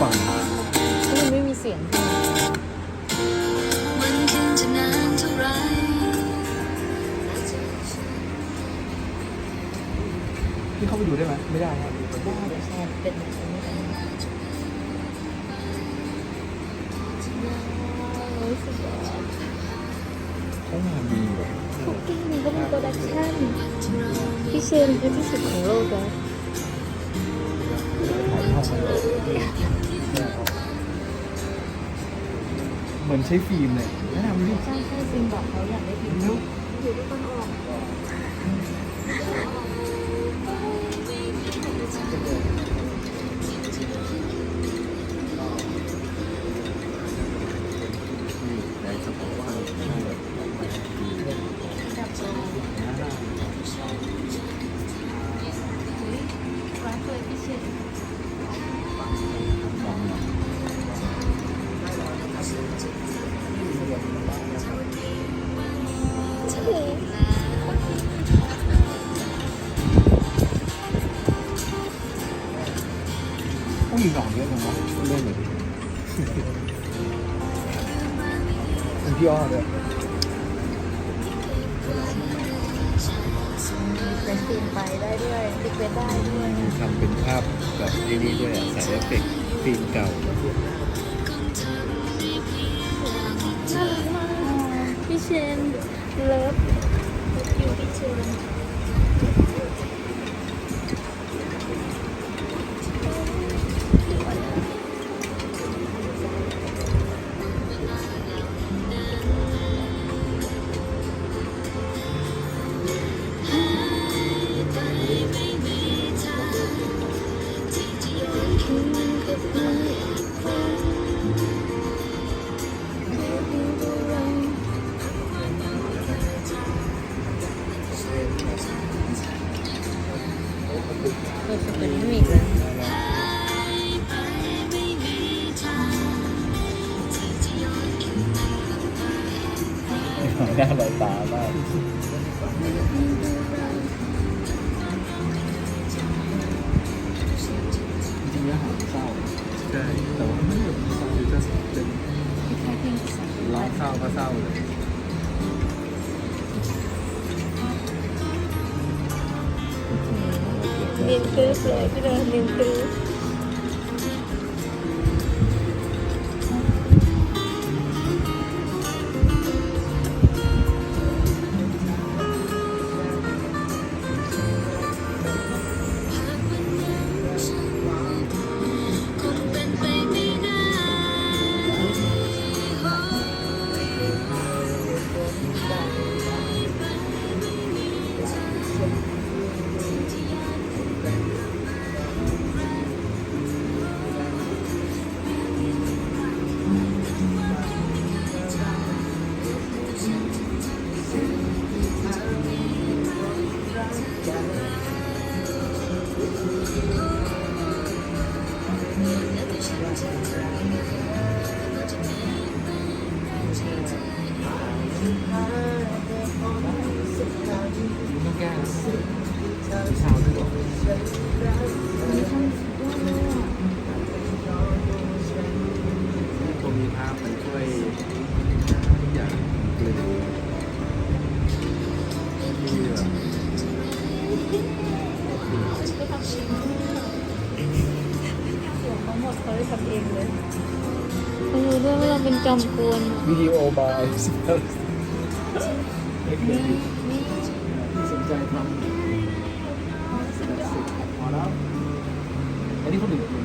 ฟังที่มันไม่มีเสียงใช่ไหมวันคืนจะนานเท่าไรพี่เข้าไปดูได้ไหมไม่ได้ครับได้เดี๋ยวแชร์เป็นแบบนี้กันโอ้ยสุดยอดเขางานดีแบบคุกกิ้งมันก็มีโปรดักชั่นพี่เชนคือที่สุดของโลกแล้ว มาเลยเหมือนใช้ฟิล์มเลยแนะนำดิใช่ใช่จริงบอกเขาอยากได้พิมพ์เร็วอยู่ที่คนออก ต้องมีหนองเยอะจังวะเล่นเลยเป็นพี่อ้อเลยเป็นฟิล์มไปได้ด้วยติดเวทได้ด้วยนะทำเป็นภาพแบบไอ้นี่ด้วยอะใส่เอฟเฟกต์ฟิล์มเก่าน่ารักมากพี่เชนเลิฟอยู่พี่เชน หน้าลอยตามากจริงๆเนื้อหาเศร้าใช่แต่ว่าไม่ได้แบบเศร้าคือจะเป็นคล้ายๆเพลงสายร้องเศร้าก็เศร้าเลยเรียนตื้อเลยพี่เดินเรียนตื้อ ต้องแหัวเขาหมดเขาได้ทำเองเลยเขารู้ด้วยว่าเราเป็นจอมกวนวิดีโอบายสเปลเล็กๆนี่อยู่นี่ที่สนใจทำพอแล้วอันนี้คนอื่น